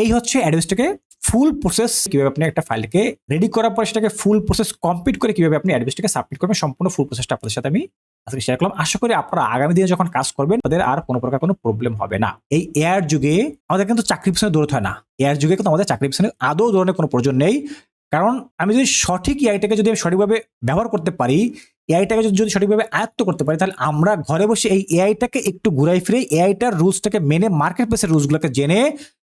এই হচ্ছে অ্যাডভেস্টকে ফুল প্রসেস কীভাবে আপনি একটা ফাইলকে রেডি করার পর সেটাকে ফুল প্রসেস কমপ্লিট করে কীভাবে আপনি অ্যাডভেস্টকে সাবমিট করবেন, সম্পূর্ণ ফুল প্রসেসটা আপনাদের সাথে আমি আজকে শেয়ার করলাম। আশা করি আপনারা আগামী দিনে যখন কাজ করবেন, তাদের আর কোনো প্রকার কোনো প্রবলেম হবে না। এই এয়ার যুগে আমাদের কিন্তু চাকরি পিছনে দৌড়তে হয় না। এয়ার যুগে কিন্তু আমাদের চাকরি পিছনে আদৌ দৌড়ানোর কোনো প্রয়োজন নেই। কারণ আমি যদি সঠিক এআইটাকে যদি আমি সঠিকভাবে ব্যবহার করতে পারি এআইটাকে যদি সঠিকভাবে আয়ত্ত করতে পারি, তাহলে আমরা ঘরে বসে এই এআইটাকে একটু ঘুরাই ফিরে এআইটার রুলসটাকে মেনে মার্কেট প্লেসের রুলসগুলোকে জেনে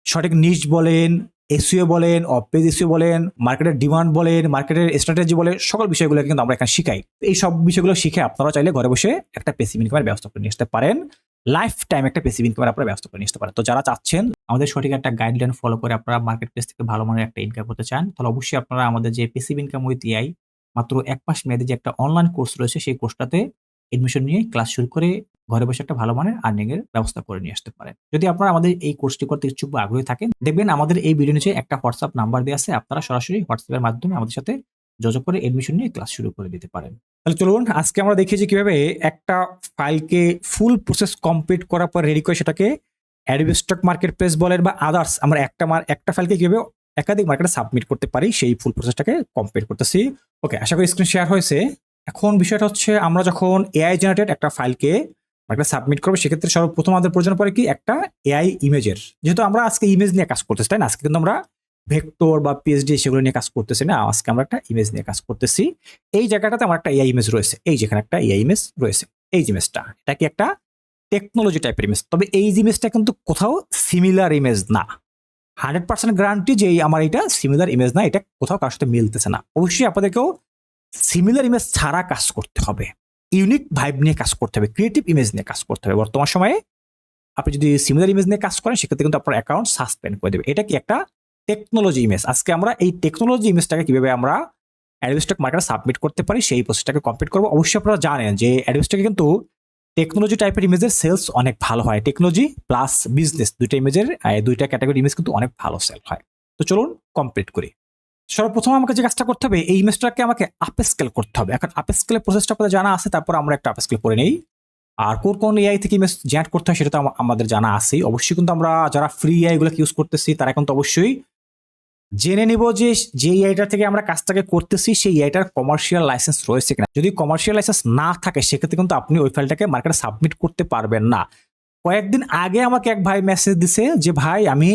সঠিক নিচ বলেন এসিও বলেন অপেজ এসিও বলেন মার্কেটের ডিমান্ড বলেন মার্কেটের স্ট্র্যাটেজি বলেন, সকল বিষয়গুলো কিন্তু আমরা এখানে শিখাই। এই সব বিষয়গুলো শিখে আপনারা চাইলে ঘরে বসে একটা পেসিভ ইনকামের ব্যবস্থা করে নিয়ে আসতে পারেন। লাইফ টাইম একটা পেসিভ ইনকামের আপনারা ব্যবস্থা করে আসতে পারেন। তো যারা চাচ্ছেন, আমাদের সঠিক একটা গাইডলাইন ফলো করে আপনারা মার্কেট প্লেস থেকে ভালো মানের একটা ইনকাম করতে চান, তাহলে অবশ্যই আপনারা আমাদের যে পেসিভ ইনকাম উইথ এআই মাত্র এক মাস মেয়াদে যে একটা অনলাইন কোর্স রয়েছে, সেই কোর্সটাতে এডমিশন নিয়ে ক্লাস শুরু করে ঘরে বসে একটা ভালো মানের আর্নিং এর ব্যবস্থা করে নিয়ে আসতে পারেন। যদি আপনারা আমাদের এই কোর্সটি করতে ইচ্ছুক বা আগ্রহী থাকেন, দেখবেন আমাদের এই ভিডিও নিচে একটা হোয়াটসঅ্যাপ নাম্বার দেওয়া আছে, আপনারা সরাসরি হোয়াটসঅ্যাপের মাধ্যমে আমাদের সাথে যোগাযোগ করে এডমিশন নিয়ে ক্লাস শুরু করে দিতে পারেন। তাহলে চলুন, আজকে আমরা দেখিয়েছি কীভাবে একটা ফাইলকে ফুল প্রসেস কমপ্লিট করার পর রেডি করে সেটাকে অ্যাডোবি স্টক মার্কেট প্লেস বলেন বা আদার্স আমরা একটা মার- একটা ফাইলকে কীভাবে একাধিক মার্কেটে সাবমিট করতে পারি, সেই ফুল প্রসেসটাকে কমপ্লিট করতেছি। ওকে আশা করি স্ক্রিন শেয়ার হয়েছে। এখন বিষয়টা হচ্ছে আমরা যখন এআই জেনারেটেড একটা ফাইলকে একটা সাবমিট করব, সেক্ষেত্রে সর্বপ্রথম আমাদের প্রয়োজন পড়ে কি? একটা এআই ইমেজের যেহেতু আমরা আজকে ইমেজ নিয়ে কাজ করতেছি, তাই না? আজকে কিন্তু আমরা ভেক্টর বা পিএইচডি সেগুলো নিয়ে কাজ করতেছি না। আজকে আমরা একটা ইমেজ নিয়ে কাজ করতেছি। এই জায়গাটাতে আমার একটা এআই ইমেজ রয়েছে। এই যেখানে একটা এআই ইমেজ রয়েছে। এই ইমেজটা এটা কি একটা টেকনোলজি টাইপের ইমেজ তবে এই ইমেজটা কিন্তু কোথাও সিমিলার ইমেজ না। হান্ড্রেড পার্সেন্ট গ্যারান্টি যে আমার এটা সিমিলার ইমেজ না, এটা কোথাও কারোর সাথে মিলতেছে না। অবশ্যই আপনাদেরকেও সিমিলার ইমেজ ছাড়া কাজ করতে হবে। ইউনিক ভাইব নিয়ে কাজ করতে হবে ক্রিয়েটিভ ইমেজ নিয়ে কাজ করতে হবে। বর্তমান সময়ে আপনি যদি সিমিলার ইমেজ নিয়ে কাজ করেন, সেক্ষেত্রে কিন্তু আপনার অ্যাকাউন্ট সাসপেন্ড করে দেবে। এটা কি একটা টেকনোলজি ইমেজ আজকে আমরা এই টেকনোলজি ইমেজটাকে কীভাবে আমরা অ্যাডভেস্টক মার্কেটে সাবমিট করতে পারি, সেই প্রসেসটাকে কমপ্লিট করব। অবশ্যই আপনারা জানেন যে অ্যাডভেস্টকে কিন্তু টেকনোলজি টাইপের ইমেজের সেলস অনেক ভালো হয়। টেকনোলজি প্লাস বিজনেস দুইটা ইমেজের দুইটা ক্যাটাগরি ইমেজ কিন্তু অনেক ভালো সেল হয়। তো চলুন কমপ্লিট করি। সর্বপ্রথম আমাকে যে কাজটা করতে হবে, এই ইমেজটাকে আমাকে আপ স্কেল করতে হবে। এখন আপ স্কেলের প্রসেসটা আপনাদের জানা আছে, তারপর আমরা একটা আপ স্কেল করে নেই। আর কোন কোন এআই থেকে ইমেজ জেনারেট করতে হয়, সেটা তো আমাদের জানা আছেই। অবশ্যই কিন্তু আমরা যারা ফ্রি এআই গুলো ইউজ করতেছি, তারা কিন্তু অবশ্যই জেনে নিব যে যে এআইটার থেকে আমরা কাজটাকে করতেছি, সেই এআইটার কমার্শিয়াল লাইসেন্স রয়েছে কিনা। যদি কমার্শিয়াল লাইসেন্স না থাকে, সেক্ষেত্রে কিন্তু আপনি ওই ফাইলটাকে মার্কেটে সাবমিট করতে পারবেন না। কয়েকদিন আগে আমাকে এক ভাই মেসেজ দিছে যে, ভাই, আমি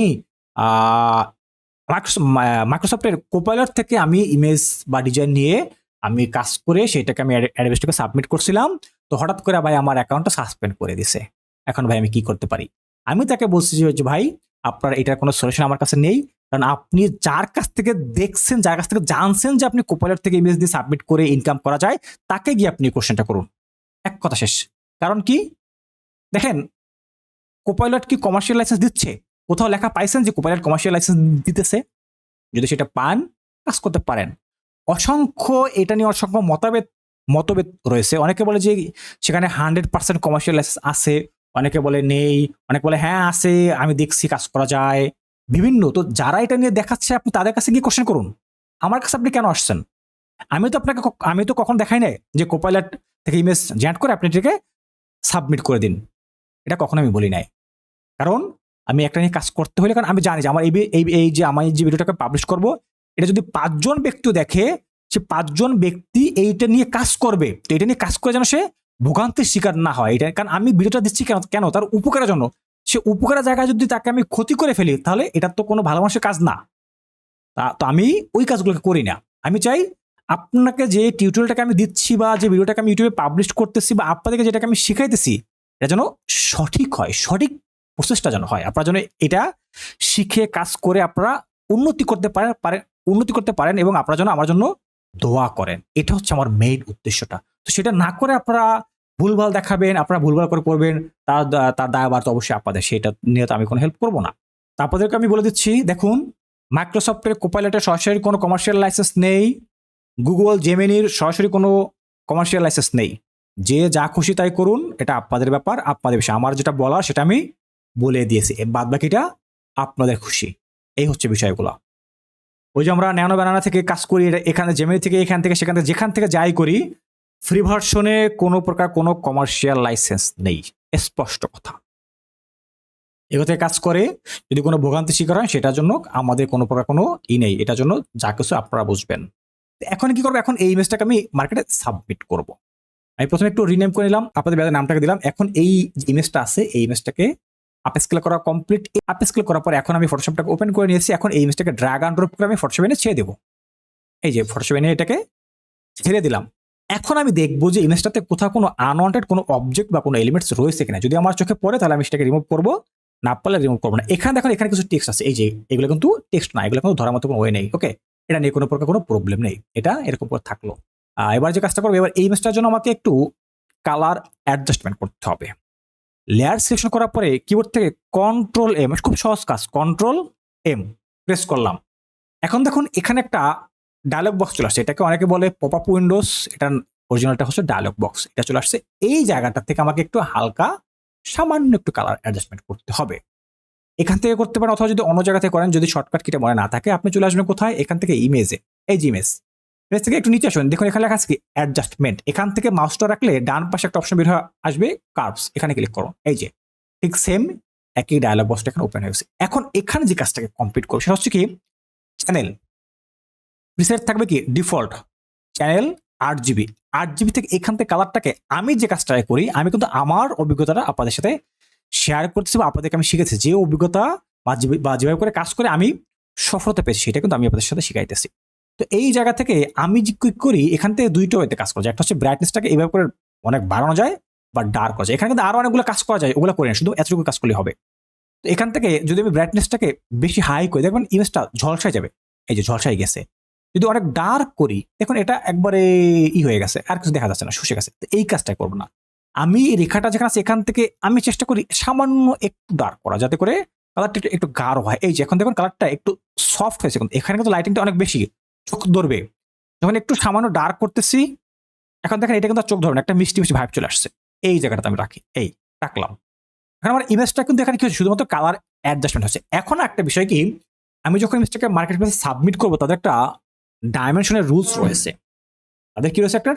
মাইক্রোসফটের কোপাইলট থেকে আমি ইমেজ বা ডিজাইন নিয়ে আমি কাজ করে সেটাকে আমি অ্যাডভেস্টকে সাবমিট করছিলাম। তো হঠাৎ করে ভাই আমার অ্যাকাউন্টটা সাসপেন্ড করে দিছে। এখন ভাই আমি কি করতে পারি? আমি তাকে বলছি যে ভাই আপনার এটার কোনো সলিউশন আমার কাছে নেই। কারণ আপনি যার কাছ থেকে দেখছেন, যার কাছ থেকে জানছেন যে আপনি কোপাইলট থেকে ইমেজ দিয়ে সাবমিট করে ইনকাম করা যায়, তাকে গিয়ে আপনি কোশ্চেনটা করুন। এক কথা শেষ। কারণ কি? দেখেন কোপাইলট কি কমার্শিয়াল লাইসেন্স দিচ্ছে? কোথাও লেখা পাইছেন যে কোপাইলট কমার্শিয়াল লাইসেন্স দিতেছে, যদি সেটা পান, কাজ করতে পারেন। অসংখ্য এটা নিয়ে অসংখ্য মতভেদ মতভেদ রয়েছে। অনেকে বলে যে সেখানে হান্ড্রেড পার্সেন্ট কমার্শিয়াল লাইসেন্স আছে, অনেকে বলে নেই, অনেকে বলে হ্যাঁ আছে, আমি দেখছি, কাজ করা যায়। বিভিন্ন, তো যারা এটা নিয়ে দেখাচ্ছে, আপনি তাদের কাছে গিয়ে কোশ্চেন করুন। আমার কাছে আপনি কেন আসছেন? আমি তো আপনাকে আমি তো কখন দেখাই নাই যে কোপাইলট থেকে ইমেজ জেনারেট করে আপনি এটাকে সাবমিট করে দিন। এটা কখনো আমি বলি নাই। কারণ আমি একটা নিয়ে কাজ করতে হলে, কারণ আমি জানি যে আমার এই এই যে আমি যে ভিডিওটাকে পাবলিশ করব, এটা যদি পাঁচজন ব্যক্তিও দেখে, সে পাঁচজন ব্যক্তি এইটা নিয়ে কাজ করবে, তো এটা নিয়ে কাজ করে যেন সে ভোগান্তির শিকার না হয়। এটা কারণ আমি ভিডিওটা দিচ্ছি কেন কেন? তার উপকারের জন্য। সে উপকারের জায়গায় যদি তাকে আমি ক্ষতি করে ফেলি, তাহলে এটা তো কোনো ভালো মানুষের কাজ না। তা- তো আমি ওই কাজগুলোকে করি না। আমি চাই আপনাকে যে টিউটোরিয়ালটাকে আমি দিচ্ছি বা যে ভিডিওটাকে আমি ইউটিউবে পাবলিশ করতেছি বা আপনাদেরকে যেটাকে আমি শিখাইতেছি, এটা যেন সঠিক হয়। সঠিক প্রসেসটা যেন হয়। আপনারা যেন এটা শিখে, কাজ করে আপনারা উন্নতি করতে পারেন পারেন, উন্নতি করতে পারেন এবং আপনারা যেন আমার জন্য দোয়া করেন। এটা হচ্ছে আমার মেইন উদ্দেশ্যটা। তো সেটা না করে আপনারা ভুলভাল দেখাবেন, আপনারা ভুলভাল করে করবেন তার তার দায়ভার তো অবশ্যই আপনাদের। সেটা নিয়ে তো আমি কোনো হেল্প করব না। তা আপনাদেরকে আমি বলে দিচ্ছি, দেখুন মাইক্রোসফটের কোপাইলটের সরাসরি কোনো কমার্শিয়াল লাইসেন্স নেই। গুগল জেমিনির সরাসরি কোনো কমার্শিয়াল লাইসেন্স নেই। যে যা খুশি তাই করুন, এটা আপনাদের ব্যাপার, আপনাদের বিষয়। আমার যেটা বলার সেটা আমি বলে দিয়েছি। বাদ বাকিটা আপনাদের খুশি। এই হচ্ছে বিষয়গুলো। ওই যে আমরা ন্যানো ব্যানানা থেকে কাজ করি এখানে জেমিনি থেকে এখান থেকে সেখান থেকে যেখান থেকে যাই করি ফ্রি ভার্সনে কোনো প্রকার কোনো কমার্শিয়াল লাইসেন্স নেই। স্পষ্ট কথা। থেকে কাজ করে, যদি কোনো ভোগান্তি শিকার হয়, সেটার জন্য আমাদের কোনো প্রকার কোনো ই নেই। এটার জন্য যা কিছু আপনারা বুঝবেন। এখন কি করব? এখন এই ইমেজটাকে আমি মার্কেটে সাবমিট করব। আমি প্রথমে একটু রিনেম করে নিলাম আপনাদের নামটাকে দিলাম। এখন এই ইমেজটা আছে, এই ইমেজটাকে আপ স্কেল করা কমপ্লিট আপ স্কেল করার পর এখন আমি ফটোশপটাকে ওপেন করে নিয়েছি। এখন এই ইমেজটাকে ড্রাগ আন্ড ড্রপ করে আমি ফটোশপ এনে ছেড়ে দেবো। এই যে ফটোশপ এনে এটাকে ছেড়ে দিলাম। এখন আমি দেখব যে ইমেজটাতে কোথাও কোনো আনওয়ান্টেড কোনো অবজেক্ট বা কোনো এলিমেন্টস রয়েছে কিনা। যদি আমার চোখে পড়ে, তাহলে আমি সেটাকে রিমুভ করব, না পারলে রিমুভ করব না। এখানে দেখুন এখানে কিছু টেক্সট আছে। এই যে এগুলো কিন্তু টেক্সট না, এগুলো কিন্তু ধরার মতো কোনো ওয়ে নেই ওকে এটা নিয়ে কোনো প্রকার কোনো প্রবলেম নেই। এটা এরকম করে থাকল। এবার যে কাজটা করব, এবার এই ইমেজটার জন্য আমাকে একটু কালার অ্যাডজাস্টমেন্ট করতে হবে। লেয়ার সিলেকশন করার পরে কিবোর্ড থেকে কন্ট্রোল এম খুব সহজ কাজ কন্ট্রোল এম প্রেস করলাম। এখন দেখুন, এখানে একটা ডায়লগ বক্স চলে আসছে। এটাকে অনেকে বলে পপ আপ উইন্ডোজ এটা অরিজিনালটা হচ্ছে ডায়লগ বক্স এটা চলে আসছে। এই জায়গাটা থেকে আমাকে একটু হালকা, সামান্য একটু কালার অ্যাডজাস্টমেন্ট করতে হবে। এখান থেকে করতে পারেন, অথবা যদি অন্য জায়গা থেকে করেন, যদি শর্টকাট কিটা মনে না থাকে, আপনি চলে আসবেন কোথায়? এখান থেকে ইমেজে এই যে ইমেজ ইমেজ থেকে একটু নিচে আসুন। দেখুন, এখানে লেখা আছে কি? অ্যাডজাস্টমেন্ট এখান থেকে মাউসটা রাখলে ডান পাশে একটা অপশন বের হয়ে আসবে কার্ভস এখানে ক্লিক করুন। এই যে, ঠিক সেম একই ডায়লগ বক্সটা এখানে ওপেন হয়ে গেছে। এখন এখানে যে কাজটাকে কমপ্লিট করব, সেটা হচ্ছে কি? চ্যানেল প্রিসেট থাকবে কি? ডিফল্ট চ্যানেল আট জিবি আট জিবি থেকে এখান থেকে কালারটাকে আমি যে কাজটা করি, আমি কিন্তু আমার অভিজ্ঞতাটা আপনাদের সাথে শেয়ার করতেছি বা আপনাদেরকে আমি শিখেছি। যে অভিজ্ঞতা বা যেভাবে করে কাজ করে আমি সফলতা পেয়েছি, সেটা কিন্তু আমি আপনাদের সাথে শিখাইতেছি। তো এই জায়গা থেকে আমি যে কি করি, এখান থেকে দুইটা হইতে কাজ করা যায়। একটা হচ্ছে ব্রাইটনেসটাকে এইভাবে করে অনেক বাড়ানো যায় বা ডার্ক করা যায়। এখানে কিন্তু আরও অনেকগুলো কাজ করা যায়, ওগুলো করে না শুধু এতটুকু কাজ করলে হবে। তো এখান থেকে যদি আমি ব্রাইটনেসটাকে বেশি হাই করি, দেখবেন ইমেজটা ঝলসায় যাবে। এই যে ঝলসায় গেছে। যদি অনেক ডার্ক করি, দেখুন এটা একবারে ই হয়ে গেছে, আর কিছু দেখা যাচ্ছে না, শুষে গেছে। তো এই কাজটা করব না। আমি রেখাটা যেখানে আছে, এখান থেকে আমি চেষ্টা করি সামান্য একটু ডার্ক করা, যাতে করে কালারটা একটু একটু গাঢ় হয়। এই যে এখন দেখুন কালারটা একটু সফট হয়েছে, কিন্তু এখানে কিন্তু লাইটিংটা অনেক বেশি। চোখ ধরবে। যখন একটু সামান্য ডার্ক করতেছি, এখন দেখেন এটা কিন্তু চোখ ধরবে একটা মিষ্টি মিষ্টি ভাইব চলে আসছে। এই জায়গাটাতে আমি রাখি, এই, রাখলাম। এখন আমার ইমেজটা কিন্তু এখানে কি হচ্ছে? শুধুমাত্র কালার অ্যাডজাস্টমেন্ট হচ্ছে। এখন একটা বিষয় কি, আমি যখন ইমেজটাকে মার্কেট প্লেসে সাবমিট করব, তাদের একটা ডাইমেনশনের রুলস রয়েছে। তাদের কি রয়েছে একটা?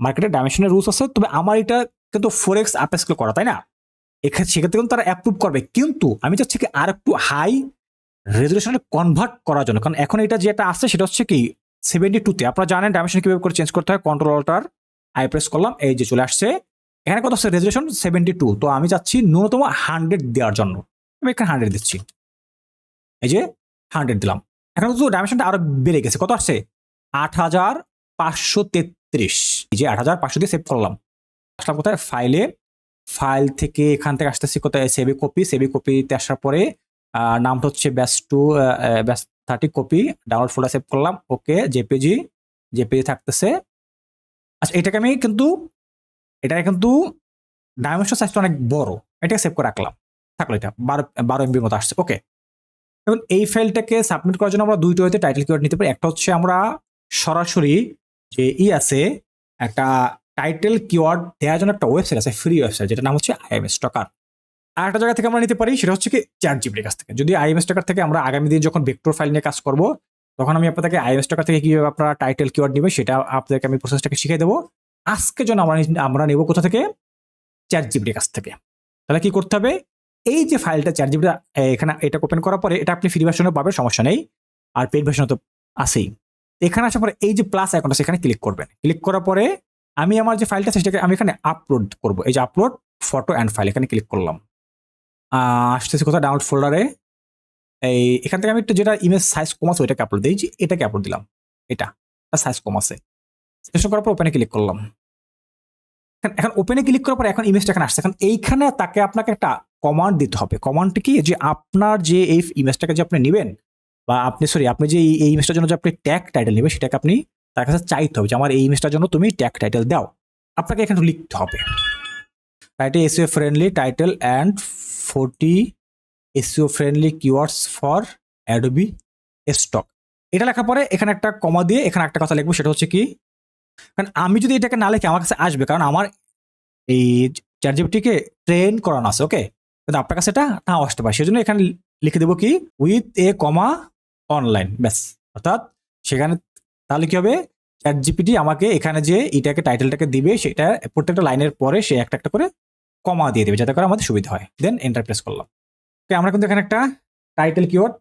মার্কেটের ডাইমেনশনের রুলস আছে, তবে আমার এটা কিন্তু ফোর এক্স আপেসকে করা, তাই না? এক্ষেত্রে সেক্ষেত্রে কিন্তু তারা অ্যাপ্রুভ করবে। কিন্তু আমি চাচ্ছি কি আর একটু হাই রেজলিউশনে কনভার্ট করার জন্য। কারণ এখন এটা যেটা আসছে, সেটা হচ্ছে কি সেভেন্টি টুতে আপনারা জানেন ডাইমেনশন কীভাবে করে চেঞ্জ করতে হয়? কন্ট্রোল অল্টার আই প্রেস করলাম, এই যে চলে আসছে। এখানে কত হচ্ছে? রেজলিউশন সেভেন্টি টু তো আমি চাচ্ছি ন্যূনতম হান্ড্রেড দেওয়ার জন্য। আমি এখানে হান্ড্রেড দিচ্ছি। এই যে হান্ড্রেড দিলাম। এখন তো ডাইমেনশনটা আরও বেড়ে গেছে। কত আসছে? আট হাজার পাঁচশো তেত্রিশ। এই যে আট হাজার পাঁচশো দিয়ে সেভ করলাম। আসলাম কোথায়? ফাইলে ফাইল থেকে এখান থেকে আসতেছি কোথায়? সেভি কপি সেভি কপিতে আসার পরে নামটা হচ্ছে ব্যাস টু ব্যাস thirty copy download folder save করলাম। ওকে জেপিজি জেপিজি থাকতেছে। আচ্ছা এটাকে আমি কিন্তু এটা কিন্তু ডাইমেনশন সাইজটা অনেক বড়। এটাকে সেভ করে রাখলাম। থাকল এটা। বারো বারো এমবির মতো আসছে। ওকে এখন এই ফাইলটাকে সাবমিট করার জন্য আমরা দুইটা হইতে টাইটেল কিওয়ার্ড নিতে পারি। একটা হচ্ছে আমরা সরাসরি যে ই আছে, একটা টাইটেল কিওয়ার্ড দেওয়ার জন্য একটা ওয়েবসাইট আছে ফ্রি ওয়েবসাইট যেটা নাম হচ্ছে আইএমএস স্টকার আর একটা জায়গা থেকে আমরা নিতে পারি, সেটা হচ্ছে কি চ্যাট জিপির কাছ থেকে। যদি আইএমএস স্টকার থেকে আমরা আগামী দিন যখন ভেক্টর ফাইল নিয়ে কাজ করব, তখন আমি আপনাদেরকে আইএমএস স্টকার থেকে কীভাবে আপনারা টাইটেল কিওয়ার্ড নেবে, সেটা আপনাদেরকে আমি প্রসেসটাকে শিখিয়ে দেবো। আজকে জন্য আমরা আমরা নেব কোথা থেকে? চ্যাট জিপির কাছ থেকে। তাহলে কি করতে হবে? এই যে ফাইলটা চ্যাট জিপিটা এখানে এটা ওপেন করার পরে, এটা আপনি ফ্রি ভার্সনে পাবেন, সমস্যা নেই। আর পেড ভার্সনে তো আসেই এখানে আসার পরে এই যে প্লাস আইকনটা সেখানে ক্লিক করবেন। ক্লিক করার পরে আমি আমার যে ফাইলটা সেটাকে আমি এখানে আপলোড করব। এই যে আপলোড ফটো অ্যান্ড ফাইল এখানে ক্লিক করলাম। আসতেছি কোথাও ডাউনলোড ফোল্ডারে এই, এখান থেকে আমি একটু যেটা ইমেজ সাইজ কম আছে ওইটাকে আপলোড যে এটাকে আপলোড দিলাম। এটা সাইজ কম আছে। সেশন করার পর ওপেনে ক্লিক করলাম। এখন- ওপেনে ক্লিক করার পর এখন ইমেজটা এখানে আসছে। এখন এইখানে তাকে আপনাকে একটা কমান্ড দিতে হবে। কমান্ডটি কি? যে আপনার যে এই ইমেজটাকে যে আপনি নেবেন, বা আপনি সরি আপনি যে এই- ইমেজটার জন্য যে আপনি ট্যাগ টাইটেল নেবেন, সেটাকে আপনি তার কাছে চাইতে হবে যে আমার এই ইমেজটার জন্য তুমি ট্যাগ টাইটেল দাও। আপনাকে এখানে লিখতে হবে। রাইটে SEO friendly title and forty SEO friendly keywords for Adobe stock এটা লেখার পরে এখানে একটা কমা দিয়ে এখানে একটা কথা লিখব, সেটা হচ্ছে কি, কারণ আমি যদি এটাকে না লিখি, আমার কাছে আসবে, কারণ আমার এই চ্যাট জিপিটিকে ট্রেন করানো আছে ওকে কিন্তু আপনার কাছে এটা নাও আসতে পারে। সেজন্য এখানে লিখে দেবো কি উইথ এ কমা অনলাইন ব্যাস। অর্থাৎ সেখানে তাহলে কি হবে চ্যাট জিপিটি আমাকে এখানে যে এটাকে টাইটেলটাকে দিবে, সেটা প্রত্যেকটা লাইনের পরে সে একটা একটা করে কমা দিয়ে দেবে, যাতে করে আমাদের সুবিধা হয়। দেন এন্টার প্রেস করলাম। তো আমরা কিন্তু এখানে একটা টাইটেল কিওয়ার্ড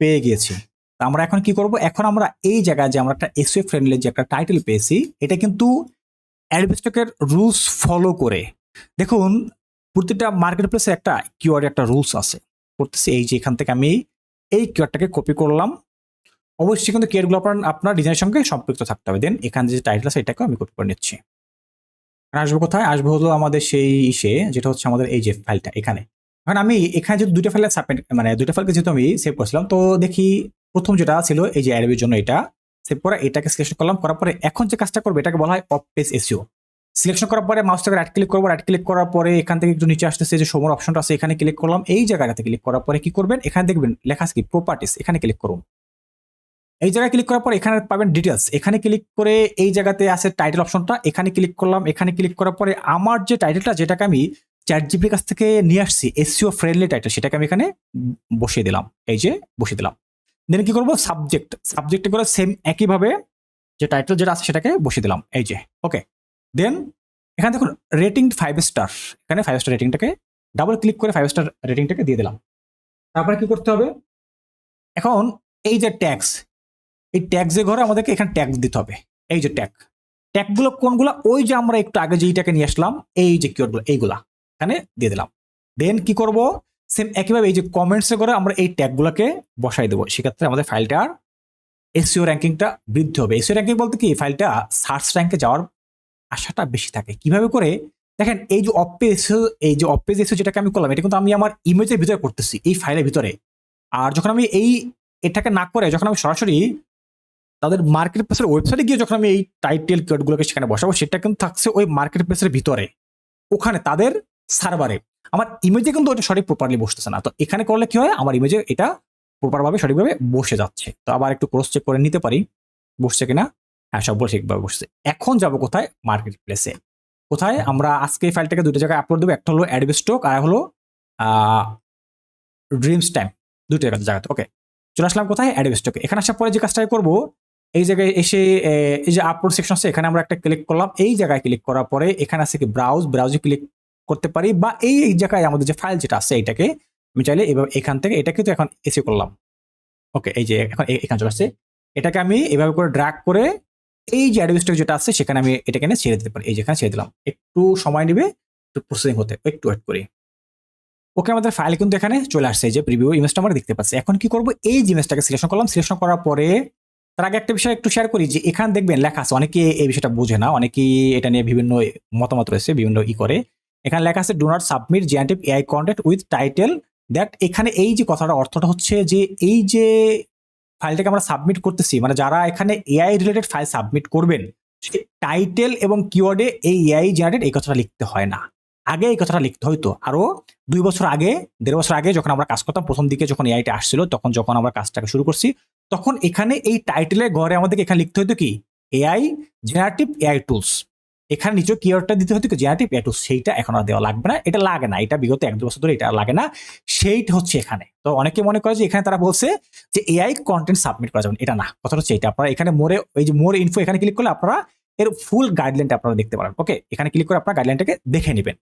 পেয়ে গিয়েছি। তো আমরা এখন কি করব? এখন আমরা এই জায়গায় যে আমরা একটা এসইও ফ্রেন্ডলি যে একটা টাইটেল পেয়েছি, এটা কিন্তু অ্যাডভেস্টকের রুলস ফলো করে। দেখুন, প্রতিটা মার্কেট প্লেসে একটা কিওয়ার্ড একটা রুলস আছে। করতেছি এই যে এখান থেকে আমি এই কিওয়ার্ডটাকে কপি করলাম। অবশ্যই কিন্তু কিওয়ার্ডগুলো আপনার আপনার ডিজাইনের সঙ্গে সম্পৃক্ত থাকতে হবে। দেন এখানে যে টাইটেল আছে এটাকে আমি কপি করে নিচ্ছি। আর আসব কোথায়? আসব হলো আমাদের সেই ইসে, যেটা হচ্ছে আমাদের এই যে ফাইলটা এখানে। এখন আমি এখানে যেহেতু দুইটা ফাইলে সাবমিট মানে দুইটা ফাইলকে যেহেতু আমি সেভ করছিলাম, তো দেখি প্রথম যেটা ছিল এই যে অ্যারবির জন্য এটা সেভ করে, এটাকে সিলেকশন করলাম, করার পরে এখন যে কাজটা করবে, এটাকে বলা হয় অফ পেজ এসিও সিলেকশন করার পরে মাউসটাকে রাইট ক্লিক করব রাইট ক্লিক করার পরে এখান থেকে একটু নিচে আসতেছে যে সমর অপশনটা আছে, এখানে ক্লিক করলাম, এই জায়গাটাতে ক্লিক করার পরে কি করবেন? এখানে দেখবেন লেখা আছে কি প্রপার্টিস এখানে ক্লিক করুন। এই জায়গায় ক্লিক করার পর এখানে পাবেন ডিটেলস এখানে ক্লিক করে এই জায়গাতে আছে টাইটেল অপশনটা এখানে ক্লিক করলাম। এখানে ক্লিক করার পরে আমার যে টাইটেলটা যেটাকে আমি চ্যাট জিপির কাছ থেকে নিয়ে আসছি এসিও ফ্রেন্ডলি টাইটেল সেটাকে আমি এখানে বসিয়ে দিলাম। এই যে বসিয়ে দিলাম। দেন কি করব? সাবজেক্ট সাবজেক্টে করে সেম একইভাবে যে টাইটেল যেটা আছে, সেটাকে বসিয়ে দিলাম। এই যে ওকে দেন এখানে দেখুন রেটিং ফাইভ স্টার এখানে ফাইভ স্টার রেটিংটাকে ডাবল ক্লিক করে ফাইভ স্টার রেটিংটাকে দিয়ে দিলাম। তারপরে কি করতে হবে? এখন এই যে ট্যাক্স এই ট্যাক্সের ঘরে আমাদেরকে এখানে ট্যাক্স দিতে হবে। এই যে ট্যাগ ট্যাগগুলো কোনগুলো? ওই যে আমরা একটু আগে যেইটাকে নিয়ে আসলাম, এই যে কিওয়ার্ডগুলো এইগুলা। এখানে দিয়ে দিলাম। দেন কি করব? সেম একইভাবে এই যে কমেন্টসে করে আমরা এই ট্যাগগুলোকে বসাই দেবো। সেক্ষেত্রে আমাদের ফাইলটার এসিও র্যাঙ্কিংটা বৃদ্ধি হবে। এসিও র্যাঙ্কিং বলতে কি? ফাইলটা সার্চ র্যাঙ্কে যাওয়ার আশাটা বেশি থাকে। কীভাবে করে? দেখেন, এই যে অপেজ এই যে অপেজ এসিও যেটাকে আমি করলাম, এটা কিন্তু আমি আমার ইমেজের ভিতরে করতেছি, এই ফাইলের ভিতরে। আর যখন আমি এই এটাকে না করে, যখন আমি সরাসরি তাদের মার্কেট প্লেসের ওয়েবসাইটে গিয়ে যখন আমি এই টাইটেল কিওয়ার্ডগুলোকে সেখানে বসাবো, সেটা কিন্তু থাকছে ওই মার্কেট প্লেসের ভিতরে। ওখানে তাদের সার্ভারে আমার ইমেজে কিন্তু ওটা সঠিক প্রপারলি বসতেছে না। তো এখানে করলে কি হয়? আমার ইমেজে এটা প্রপারভাবে সঠিকভাবে বসে যাচ্ছে। তো আবার একটু ক্রস চেক করে নিতে পারি, বসছে কিনা? হ্যাঁ সব ঠিকভাবে বসছে। এখন যাব কোথায়? মার্কেট প্লেসে কোথায়? আমরা আজকে এই ফাইলটাকে দুটো জায়গায় আপলোড দেবো, একটা হলো অ্যাডবে স্টক আর হলো ড্রিমস টাইম দুটো জায়গাতে, ওকে। চলে আসলাম কোথায়? অ্যাডবে স্টকে এখানে আসার পরে যে কাজটা করব এই জায়গায় এসে এই যে আপলোড সেকশন আছে, এখানে আমরা একটা ক্লিক করলাম। এই জায়গায় ক্লিক করার পরে এখানে আছে কি ব্রাউজ ব্রাউজে ক্লিক করতে পারি বা এই জায়গায় আমাদের যে ফাইল যেটা আছে এটাকে আমি চাইলে এভাবে এখান থেকে এটাকে তো এখন এসে করলাম। ওকে এই যে এখন এখানে চলে আসছে। এটাকে আমি এভাবে করে ড্রাগ করে এই যে অ্যাডভেস্টক যেটা আছে, সেখানে আমি এটাকে এনে ছেড়ে দিতে পারি। এই যেখানে ছেড়ে দিলাম। একটু সময় নেবে, একটু প্রসেসিং হতে, একটু ওয়েট করি। ওকে আমাদের ফাইল কিন্তু এখানে চলে আসছে। যে প্রিভিউ ইমেজটা আমরা দেখতে পাচ্ছি। এখন কি করব? এই জিমেজটাকে সিলেকশন করলাম। সিলেকশন করার পরে তার আগে একটা বিষয় একটু শেয়ার করি যে এখানে দেখবেন লেখা আছে অনেকে এই বিষয়টা বোঝে না, অনেকেই এটা নিয়ে বিভিন্ন মতামত রয়েছে, বিভিন্ন ই করে। এখানে লেখা আছে do not submit generative AI content with title that এখানে এই যে কথাটা অর্থটা হচ্ছে যে এই যে ফাইলটাকে আমরা সাবমিট করতেছি মানে যারা এখানে এআই রিলেটেড ফাইল সাবমিট করবেন টাইটেল এবং কিওয়ার্ডে এই এআই জেনারেটেড এই কথাটা লিখতে হয় না। আগে এই কথাটা লিখতে হইতো আরও দুই বছর আগে, দেড় বছর আগে যখন আমরা কাজ করতাম, প্রথম দিকে যখন এআইটা আসছিল, তখন যখন আমরা কাজটাকে শুরু করছি, তখন এখানে এই টাইটেলের ঘরে আমাদেরকে এখানে লিখতে হতো কি? এআই জেনারেটিভ এআই টুলস এখানে নিচে কিওয়ার্ডটা দিতে হতো জেনারেটিভ এআই টুলস সেইটা এখন আর দেওয়া লাগবে না। এটা লাগে না। এটা বিগত এক দু বছর ধরে এটা লাগে না। সেইটা হচ্ছে এখানে। তো অনেকে মনে করে যে এখানে তারা বলছে যে এআই কন্টেন্ট সাবমিট করা যাবে এটা না। কথাটা হচ্ছে এটা। আপনারা এখানে মোরে এই যে মোর ইনফো এখানে ক্লিক করলে আপনারা এর ফুল গাইডলাইনটা আপনারা দেখতে পারেন। ওকে এখানে ক্লিক করে আপনারা গাইডলাইনটাকে দেখে নেবেন।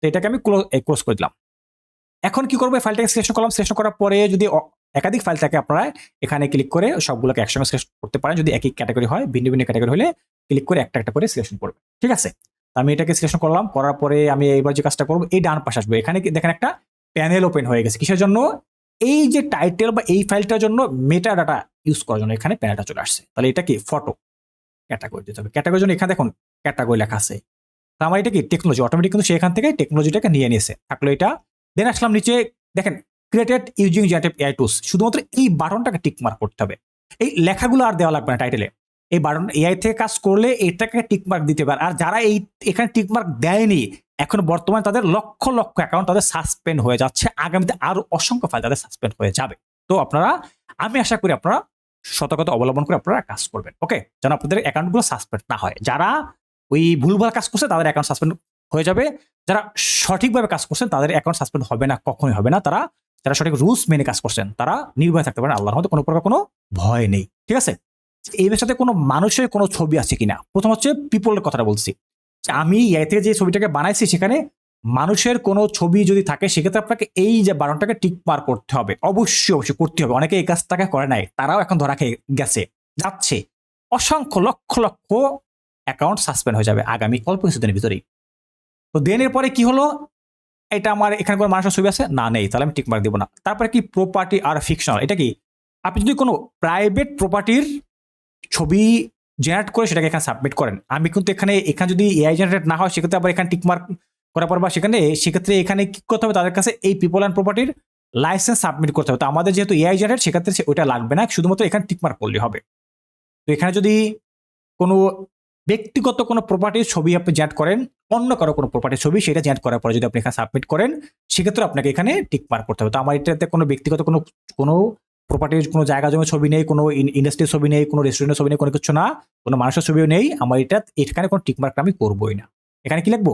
তো এটাকে আমি ক্লোজ করে দিলাম। এখন কি করব? ফাইলটাকে সিলেকশন করলাম। সিলেকশন করার পরে যদি একাধিক ফাইল থাকে আপনারা এখানে ক্লিক করে সবগুলোকে একসঙ্গে সিলেকশন করতে পারেন। যদি একই ক্যাটাগরি হয়, ভিন্ন ভিন্ন ক্যাটাগরি হলে ক্লিক করে একটা একটা করে সিলেকশন করবে ঠিক আছে? আমি এটাকে সিলেকশন করলাম। করার পরে আমি এইবার যে কাজটা করব, এই ডান পাশে আসব। এখানে দেখেন একটা প্যানেল ওপেন হয়ে গেছে। কিসের জন্য? এই যে টাইটেল বা এই ফাইলটার জন্য মেটা ডাটা ইউজ করার জন্য এখানে প্যানেলটা চলে আসছে। তাহলে এটা কি? ফটো ক্যাটাগরি দিতে হবে। ক্যাটাগরির জন্য এখানে দেখুন ক্যাটাগরি লেখা আছে। আমার এটা কি? টেকনোলজি অটোমেটিক কিন্তু সেখান থেকে টেকনোলজিটাকে নিয়ে নিয়েছে। থাকল এটা। দেন আসলাম নিচে, দেখেন created using generative AI tools শুধুমাত্র এই বাটনটাকে টিক মার্ক করতে হবে। এই লেখাগুলো আর দেওয়া লাগবে না টাইটেলে এই বাটন এআই থেকে কাজ করলে এটাকে টিক মার্ক দিতে পারে। আর যারা এই, এখানে টিক মার্ক দেয়নি, এখন বর্তমানে তাদের লক্ষ লক্ষ অ্যাকাউন্ট তাদের সাসপেন্ড হয়ে যাচ্ছে। আগামীতে আরও অসংখ্য ফাইল তাদের সাসপেন্ড হয়ে যাবে। তো আপনারা, আমি আশা করি আপনারা সতর্কতা অবলম্বন করে আপনারা কাজ করবেন। ওকে যেন আপনাদের অ্যাকাউন্টগুলো সাসপেন্ড না হয়। যারা ওই ভুলভাল কাজ করছে, তাদের অ্যাকাউন্ট সাসপেন্ড হয়ে যাবে। যারা সঠিকভাবে কাজ করছেন, তাদের অ্যাকাউন্ট সাসপেন্ড হবে না, কখনোই হবে না। তারা, যারা সঠিক রুলস মেনে কাজ করছেন, তারা নির্ভয় থাকতে পারেন। আল্লাহর মধ্যে কোনো প্রকার কোনো ভয় নেই। ঠিক আছে? এই সাথে কোনো মানুষের কোনো ছবি আছে কিনা? প্রথম হচ্ছে পিপলের কথাটা বলছি। আমি থেকে যে ছবিটাকে বানাইছি, সেখানে মানুষের কোনো ছবি যদি থাকে, সেক্ষেত্রে আপনাকে এই যে বারণটাকে টিক মার করতে হবে। অবশ্যই অবশ্যই করতে হবে। অনেকে এই কাজটাকে করে নাই। তারাও এখন ধরা খেয়ে গেছে, যাচ্ছে। অসংখ্য লক্ষ লক্ষ অ্যাকাউন্ট সাসপেন্ড হয়ে যাবে আগামী অল্প কিছুদিনের ভিতরেই। তো দেন এর পরে কি হলো? এটা আমার এখানে কোনো মানুষের ছবি আছে? না, নেই, তাহলে আমি টিক মার্ক দিব না। তারপরে কি প্রপার্টি আর ফিকশনাল এটা কি? আপনি যদি কোনো প্রাইভেট প্রপার্টির ছবি জেনারেট করে সেটাকে এখানে সাবমিট করেন, আমি কিন্তু এখানে এখানে যদি এআই জেনারেট না হয়, সেক্ষেত্রে আবার এখানে টিকমার্ক করার পর বা সেখানে, সেক্ষেত্রে এখানে কী করতে হবে? তাদের কাছে এই পিপল অ্যান্ড প্রপার্টির লাইসেন্স সাবমিট করতে হবে। তো আমাদের যেহেতু এআই জেনারেট সেক্ষেত্রে ওইটা লাগবে না, শুধুমাত্র এখানে টিকমার্ক করলে হবে। তো এখানে যদি কোনো ব্যক্তিগত কোনো প্রপার্টির ছবি আপনি জ্যাট করেন, অন্য কারও কোনো প্রপার্টির ছবি সেটা জ্যাট করার পরে যদি আপনি এখানে সাবমিট করেন, সেক্ষেত্রে আপনাকে এখানে টিক মার্ক করতে হবে। তো আমার এটাতে কোনো ব্যক্তিগত কোনো কোনো প্রপার্টির কোনো জায়গা জমি ছবি নেই, কোনো ইন্ডাস্ট্রির ছবি নেই, কোনো রেস্টুরেন্টের ছবি নেই, কোনো কিছু না, কোনো মানুষের ছবিও নেই, আমার এটা, এখানে কোনো টিকমার্ক আমি করবোই না। এখানে কি লিখব?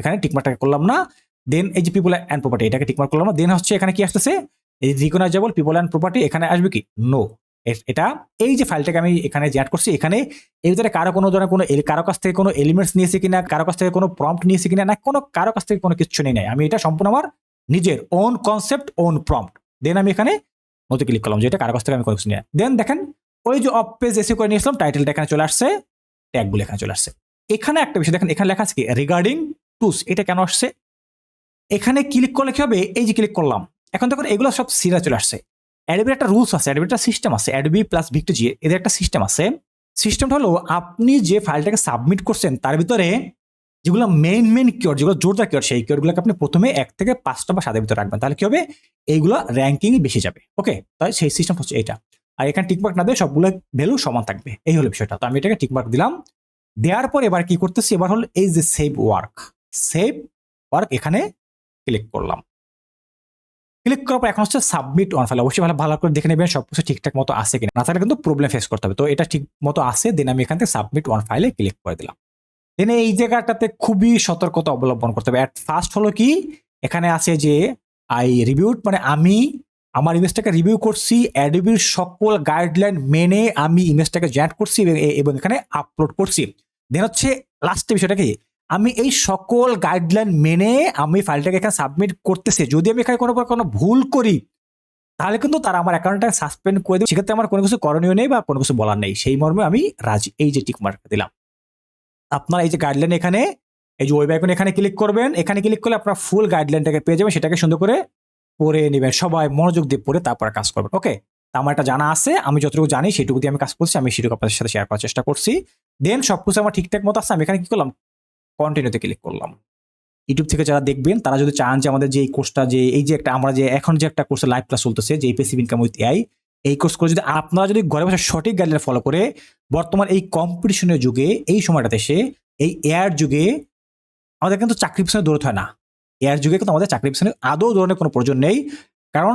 এখানে টিক মার্কটা করলাম না দেন এই যে পিপল অ্যান্ড প্রপার্টি এটাকে টিকমার্ক করলাম না দেন হচ্ছে এখানে কি আসতেছে? এই রিকগনাইজেবল পিপল অ্যান্ড প্রপার্টি এখানে আসবে কি? নো এটা, এই যে ফাইলটাকে আমি এখানে জ্যাট করছি, এখানে এর ভিতরে কারও কোনো ধরনের কোনো কারও কাছ থেকে কোনো এলিমেন্টস নিয়েছে কিনা, কারও কাছ থেকে কোনো প্রম্পট নিয়েছে কিনা, না, কোনো কারও কাছ থেকে কোনো কিছু নেই, নাই। আমি এটা সম্পূর্ণ আমার নিজের own concept own prompt then আমি এখানে মতো ক্লিক করলাম যে এটা কারও কাছ থেকে আমি কোনো কিছু নিয়ে দেন দেখেন, ওই যে অফ পেজ এসে করে নিয়েছিলাম টাইটেলটা এখানে চলে আসছে ট্যাগগুলো এখানে চলে আসছে। এখানে একটা বিষয় দেখেন, এখানে লেখা আছে কি? রিগার্ডিং টুস এটা কেন আসছে? এখানে ক্লিক করলে কি হবে? এই যে ক্লিক করলাম। এখন দেখুন, এগুলো সব সিরা চলে আসছে। অ্যাডবির একটা রুলস আছে অ্যাডবির একটা সিস্টেম আছে অ্যাডবি প্লাস ভিক্টোজি এদের একটা সিস্টেম আছে। সিস্টেমটা হলো, আপনি যে ফাইলটাকে সাবমিট করছেন, তার ভিতরে যেগুলো মেইন মেইন কিওয়ার্ড যেগুলো জোরদার কিওয়ার্ড সেই কিওয়ার্ডগুলোকে আপনি প্রথমে এক থেকে পাঁচটা বা সাতের ভিতরে রাখবেন। তাহলে কি হবে? এইগুলো র্যাঙ্কিং বেশি যাবে। ওকে তাই সেই সিস্টেম হচ্ছে এটা আর এখানে টিকমার্ক না দিয়ে সবগুলো ভ্যালু সমান থাকবে। এই হলো বিষয়টা। তো আমি এটাকে টিকমার্ক দিলাম। দেওয়ার পর এবার কি করতেছি? এবার হলো এই যে সেভ ওয়ার্ক সেভ ওয়ার্ক এখানে ক্লিক করলাম। ক্লিক করার পর এখন হচ্ছে সাবমিট অন ফাইল অবশ্যই ভালো ভালো করে দেখে নেবেন সব কিছু ঠিকঠাক মতো আছে কিনা। না থাকলে কিন্তু প্রবলেম ফেস করতে হবে। তো এটা ঠিক মতো আছে দেন আমি এখান থেকে সাবমিট অন ফাইলে ক্লিক করে দিলাম। দেন এই জায়গাটাতে খুবই সতর্কতা অবলম্বন করতে হবে। অ্যাট ফার্স্ট হলো কি, এখানে আছে যে আই রিভিউড মানে আমি আমার ইমেজটাকে রিভিউ করছি অ্যাডবির সকল গাইডলাইন মেনে আমি ইমেজটাকে জেনারেট করছি এবং- এখানে আপলোড করছি। দেন হচ্ছে লাস্টে বিষয়টা কি আমি এই সকল গাইডলাইন মেনে আমি ফাইলটাকে এখানে সাবমিট করতেছি। যদি আমি এখানে কোনো কোনো ভুল করি, তাহলে কিন্তু তারা আমার অ্যাকাউন্টটা সাসপেন্ড করে দেবে। সেক্ষেত্রে আমার কোনো কিছু করণীয় নেই বা কোনো কিছু বলার নেই। সেই মর্মে আমি রাজি। এই যে টিক মার্ক দিলাম। আপনার এই যে গাইডলাইন এখানে, এই যে ওয়েব আইকন এখানে ক্লিক করবেন। এখানে ক্লিক করলে আপনার ফুল গাইডলাইনটাকে পেয়ে যাবেন। সেটাকে সুন্দর করে পড়ে নেবেন। সবাই মনোযোগ দিয়ে পড়ে তারপরে কাজ করবেন। ওকে আমার এটা জানা আছে। আমি যতটুকু জানি, সেটুকু দিয়ে আমি কাজ করছি। আমি সেটুকু আপনাদের সাথে শেয়ার করার চেষ্টা করছি। দেন সবকিছু আমার ঠিকঠাক মতো আছে। আমি এখানে কি করলাম? কন্টিনিউতে ক্লিক করলাম। ইউটিউব থেকে যারা দেখবেন, তারা যদি চান যে আমাদের যে এই কোর্সটা যে এই যে একটা আমরা যে এখন যে একটা কোর্সে লাইভ ক্লাস চলতেছে, যে পেসিভ ইনকাম উইথ এআই এই কোর্স করে যদি আপনারা যদি ঘরে বসে সঠিক গাইডলাইন ফলো করে বর্তমান এই কম্পিটিশনের যুগে, এই সময়টাতে এসে এই এয়ার যুগে আমাদের কিন্তু চাকরি পিছনে দৌড়তে হয় না। এয়ার যুগে কিন্তু আমাদের চাকরি পিছনে আদৌ দৌড়ানোর কোনো প্রয়োজন নেই। কারণ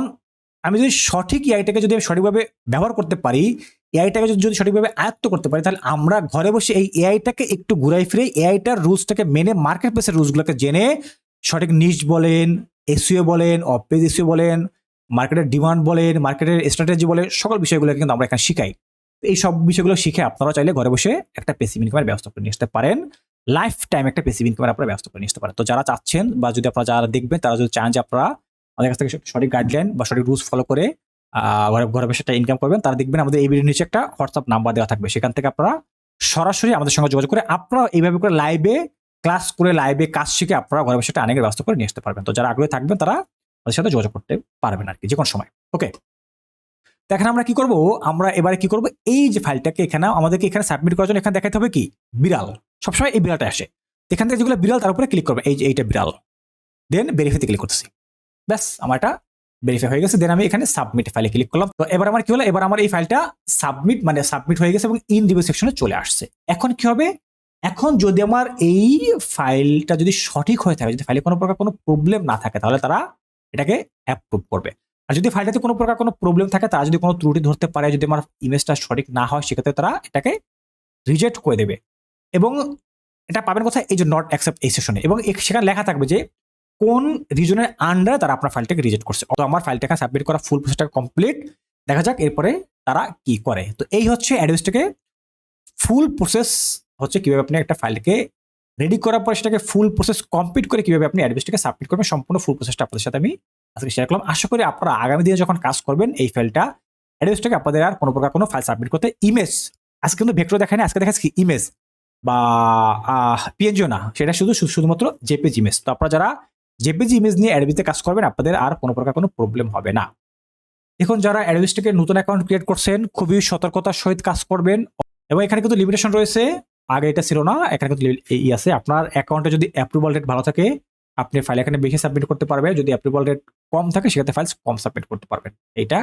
আমি যদি সঠিক এআইটাকে যদি আমি সঠিকভাবে ব্যবহার করতে পারি এআইটাকে যদি যদি সঠিকভাবে আয়ত্ত করতে পারি, তাহলে আমরা ঘরে বসে এই এআইটাকে একটু ঘুরাই ফিরে এআইটার রুলসটাকে মেনে মার্কেট প্লেসের রুলসগুলোকে জেনে সঠিক নিচ বলেন এসিও বলেন অপেজ এসিও বলেন মার্কেটের ডিমান্ড বলেন মার্কেটের স্ট্র্যাটেজি বলেন, সকল বিষয়গুলো কিন্তু আমরা এখানে শিখাই। এই সব বিষয়গুলো শিখে আপনারা চাইলে ঘরে বসে একটা পেসিভ ইনকামের ব্যবস্থা করে আসতে পারেন। লাইফ টাইম একটা পেসিভ ইনকামের আপনারা ব্যবস্থা করে আসতে পারেন। তো যারা চাচ্ছেন বা যদি আপনারা যারা দেখবেন, তারা যদি চান যে আপনারা আমাদের কাছ থেকে সঠিক গাইডলাইন বা সঠিক রুলস ফলো করে ঘরে বসে একটা ইনকাম করবেন, তারা দেখবেন আমাদের এই ভিডিওর নিচে একটা হোয়াটসঅ্যাপ নাম্বার দেওয়া থাকবে। সেখান থেকে আপনারা সরাসরি আমাদের সঙ্গে যোগাযোগ করে আপনারা এইভাবে করে লাইভে ক্লাস করে লাইভে কাজ শিখে আপনারা ঘরে বসে একটা আর্নিংয়ের ব্যবস্থা করে নিয়ে আসতে পারবেন। তো যারা আগ্রহী থাকবেন, তারা আমাদের সাথে যোগাযোগ করতে পারবেন আর কি যে কোনো সময়। ওকে দেখেন আমরা কি করব? আমরা এবারে কি করব? এই যে ফাইলটাকে এখানে, আমাদেরকে এখানে সাবমিট করার জন্য এখানে দেখাতে হবে কি? বিড়াল। সবসময় এই বিড়ালটা আসে। এখান থেকে যেগুলো বিড়াল, তার উপরে ক্লিক করবে। এই যে এইটা বিড়াল। দেন ভেরিফাইতে ক্লিক করতেছি। ব্যাস, আমার এটা ভেরিফাই হয়ে গেছে দেন আমি এখানে সাবমিট ফাইলে ক্লিক করলাম। তো এবার আমার কি হলো? এবার আমার এই ফাইলটা সাবমিট মানে সাবমিট হয়ে গেছে এবং ইন রিভিউ সেকশনে চলে আসছে। এখন কি হবে? এখন যদি আমার এই ফাইলটা যদি সঠিক হয়ে থাকে, যদি ফাইলে কোনো প্রকার কোনো প্রবলেম না থাকে, তাহলে তারা এটাকে অ্যাপ্রুভ করবে। আর যদি ফাইলটাতে কোনো প্রকার কোনো প্রবলেম থাকে, তারা যদি কোনো ত্রুটি ধরতে পারে, যদি আমার ইমেজটা সঠিক না হয়, সেক্ষেত্রে তারা এটাকে রিজেক্ট করে দেবে। এবং এটা পাবেন কোথায়? এই যে নট অ্যাকসেপ্ট এই সেশনে এবং সেখানে লেখা থাকবে যে কোন রিজনের আন্ডারে তারা আপনার ফাইলটাকে রিজেক্ট করছে। অত আমার ফাইলটাকে সাবমিট করা ফুল প্রসেসটা কমপ্লিট দেখা যাক এরপরে তারা কি করে। তো এই হচ্ছে অ্যাডভাইসটাকে ফুল প্রসেস হচ্ছে কীভাবে আপনি একটা ফাইলকে রেডি করার পর সেটাকে ফুল প্রসেস কমপ্লিট করে কীভাবে আপনি অ্যাড্রেসটাকে সাবমিট করবেন, সম্পূর্ণ ফুল প্রসেসটা আপনাদের সাথে আমি আজকে শেয়ার করলাম। আশা করি আপনারা আগামী দিনে যখন কাজ করবেন, এই ফাইলটা অ্যাড্রেসটাকে আপনাদের আর কোনো প্রকার কোনো ফাইল সাবমিট করতে ইমেজ আজকে কিন্তু ভেক্টর দেখায় আজকে দেখাচ্ছি ইমেজ বা পিএনজিও না, সেটা শুধু, শুধুমাত্র জেপেজ ইমেজ তো আপনারা যারা জেপেজ ইমেজ নিয়ে অ্যাডবিতে কাজ করবেন, আপনাদের আর কোনো প্রকার কোনো প্রবলেম হবে না। এখন যারা অ্যাডবিস্টকে নতুন অ্যাকাউন্ট ক্রিয়েট করছেন, খুবই সতর্কতার সহিত কাজ করবেন এবং এখানে কিন্তু লিমিটেশন রয়েছে। আগে এটা ছিল না, এখানে কিন্তু এই আছে। আপনার অ্যাকাউন্টে যদি অ্যাপ্রুভাল রেট ভালো থাকে, আপনি ফাইল এখানে বেশি সাবমিট করতে পারবেন। যদি অ্যাপ্রুভাল রেট কম থাকে, সেক্ষেত্রে ফাইল কম সাবমিট করতে পারবেন। এইটা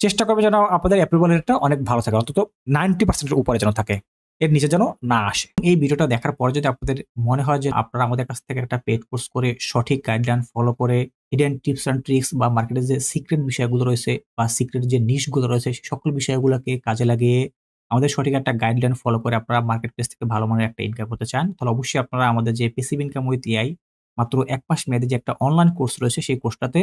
চেষ্টা করবে যেন আপনাদের অ্যাপ্রুভাল রেটটা অনেক ভালো থাকে, অন্তত নাইনটি পার্সেন্টের উপরে যেন থাকে। এর নিচে যেন না আসে। এই ভিডিওটা দেখার পরে যদি আপনাদের মনে হয় যে আপনারা আমাদের কাছ থেকে একটা পেড কোর্স করে সঠিক গাইডলাইন ফলো করে হিডেন টিপস অ্যান্ড ট্রিক্স বা মার্কেটের যে সিক্রেট বিষয়গুলো রয়েছে বা সিক্রেট যে নিশগুলো রয়েছে সেই সকল বিষয়গুলোকে কাজে লাগিয়ে আমাদের সঠিক একটা গাইডলাইন ফলো করে আপনারা মার্কেট প্লেস থেকে ভালো মানের একটা ইনকাম করতে চান, তাহলে অবশ্যই আপনারা আমাদের যে পেসিভ ইনকাম উইথ এআই মাত্র এক মাস মেয়াদে যে একটা অনলাইন কোর্স রয়েছে, সেই কোর্সটাতে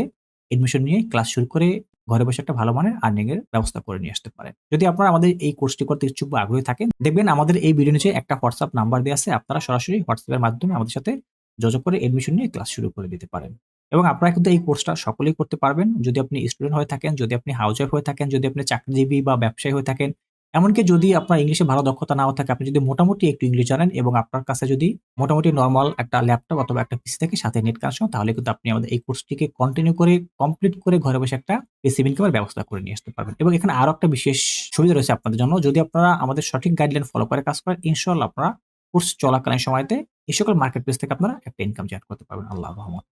এডমিশন নিয়ে ক্লাস শুরু করে ঘরে বসে একটা ভালো মানের আর্নিং এর ব্যবস্থা করে নিয়ে আসতে পারেন। যদি আপনারা আমাদের এই কোর্সটি করতে ইচ্ছুক বা আগ্রহী থাকেন, দেখবেন আমাদের এই ভিডিও নিচে একটা হোয়াটসঅ্যাপ নাম্বার দেওয়া আছে, আপনারা সরাসরি হোয়াটসঅ্যাপের মাধ্যমে আমাদের সাথে যোগাযোগ করে এডমিশন নিয়ে ক্লাস শুরু করে দিতে পারেন। এবং আপনারা কিন্তু এই কোর্সটা সকলেই করতে পারবেন। যদি আপনি স্টুডেন্ট হয়ে থাকেন, যদি আপনি হাউস ওয়াইফ হয়ে থাকেন, যদি আপনি চাকরিজীবী বা ব্যবসায়ী হয়ে থাকেন এমনকি যদি আপনার ইংলিশে ভালো দক্ষতা নাও থাকে, আপনি যদি মোটামুটি একটু ইংলিশ জানেন এবং আপনার কাছে যদি মোটামুটি নর্মাল একটা ল্যাপটপ অথবা একটা পিসি থেকে, সাথে নেট কানেকশন তাহলে কিন্তু আপনি আমাদের এই কোর্সটিকে কন্টিনিউ করে কমপ্লিট করে ঘরে বসে একটা পেসিভ ইনকামের ব্যবস্থা করে নিয়ে আসতে পারবেন। এবং এখানে আরও একটা বিশেষ সুবিধা রয়েছে আপনাদের জন্য, যদি আপনারা আমাদের সঠিক গাইডলাইন ফলো করে কাজ করেন ইনশাল্লাহ আপনারা কোর্স চলাকালীন সময়তে এই সকল মার্কেট প্লেস থেকে আপনারা একটা ইনকাম জেনারেট করতে পারবেন আল্লাহ রহমত।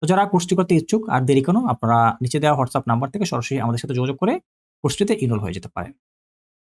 তো যারা কোর্সটি করতে ইচ্ছুক, আর দেরি কোনো, আপনারা নিচে দেওয়া হোয়াটসঅ্যাপ নাম্বার থেকে সরাসরি আমাদের সাথে যোগাযোগ করে কোর্সটিতে ইনরোল হয়ে যেতে পারেন।